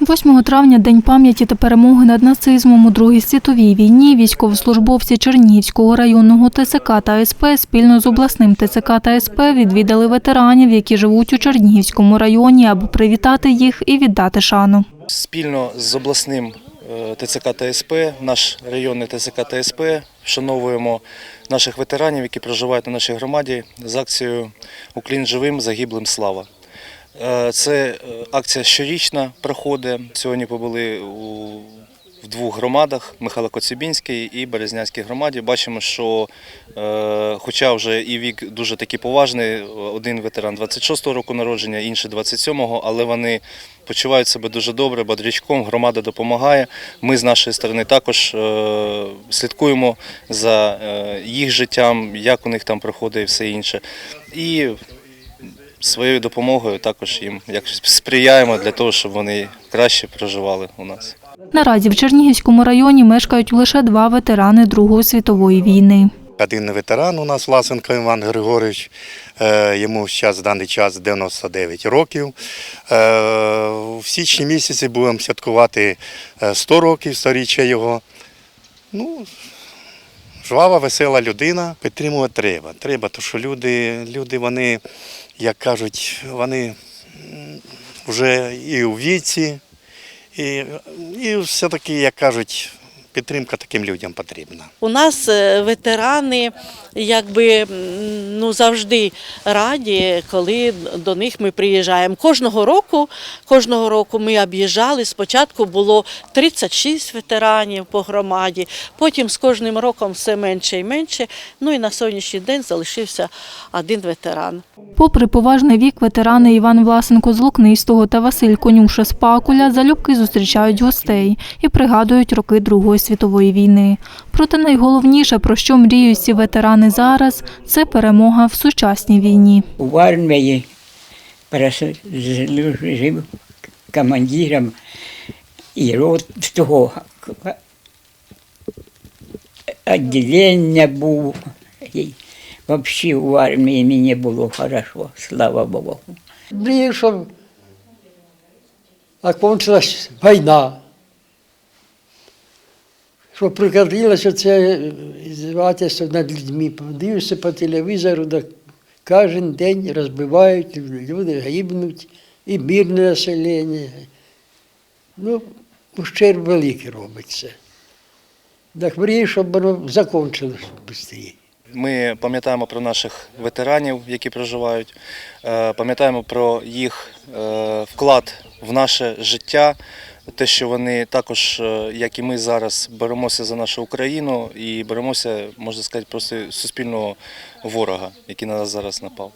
8 травня День пам'яті та перемоги над нацизмом у Другій світовій війні. Військовослужбовці Чернігівського районного ТСК та СП спільно з обласним ТСК та СП відвідали ветеранів, які живуть у Чернігівському районі, аби привітати їх і віддати шану. Спільно з обласним е, ТЦК та СП, наш районний ТЦК та СП, вшановуємо наших ветеранів, які проживають на нашій громаді з акцією Уклін живим, загиблим слава. Е, Це е, акція щорічна проходить. Сьогодні побули у в двох громадах Михайло Коцюбінський і Березнянській громаді. Бачимо, що е, хоча вже і вік дуже такий поважний, один ветеран 26-го року народження, інший 27-го, але вони почувають себе дуже добре, бодрячком, громада допомагає. Ми з нашої сторони також слідкуємо за їх життям, як у них там проходить і все інше. І своєю допомогою також їм якось сприяємо для того, щоб вони краще проживали у нас. Наразі в Чернігівському районі мешкають лише два ветерани Другої світової війни. Один ветеран у нас Власенко Іван Григорович, е, йому зараз в даний час 99 років. Е, В січні місяці будемо святкувати е, 100 років сторіччя його. Ну, жвава, весела людина. Підтримувати треба. Треба, тому що люди, люди вони, як кажуть, вони вже і у віці, і, і все-таки, як кажуть, підтримка таким людям потрібна. У нас е, ветерани якби ну завжди раді, коли до них ми приїжджаємо. Кожного року, кожного року ми об'їжджали. Спочатку було 36 ветеранів по громаді, потім з кожним роком все менше і менше. Ну і на сьогоднішній день залишився один ветеран. Попри поважний вік, ветерани Іван Власенко з Лукнистого та Василь Конюша з Пакуля залюбки зустрічають гостей і пригадують роки Другої світової війни. Проте найголовніше, про що мріють ці ветерани зараз, це перемога в сучасній війні. в армії переслужив командиром і рот того відділення був. Взагалі в армії мені було хорошо, слава Богу. Мрію, щоб окончилась війна. Щоб прекратилося це здаватися над людьми. Дивишся по телевізору, да кожен день розбивають, люди гибнуть, і мирне населення. Ну, ущерб великий робиться. Так мрію, щоб воно закінчилося швидше. Ми пам'ятаємо про наших ветеранів, які проживають, е, пам'ятаємо про їх е, вклад в наше життя, те, що вони також, е, як і ми зараз, беремося за нашу Україну і беремося, можна сказати, просто суспільного ворога, який на нас зараз напав.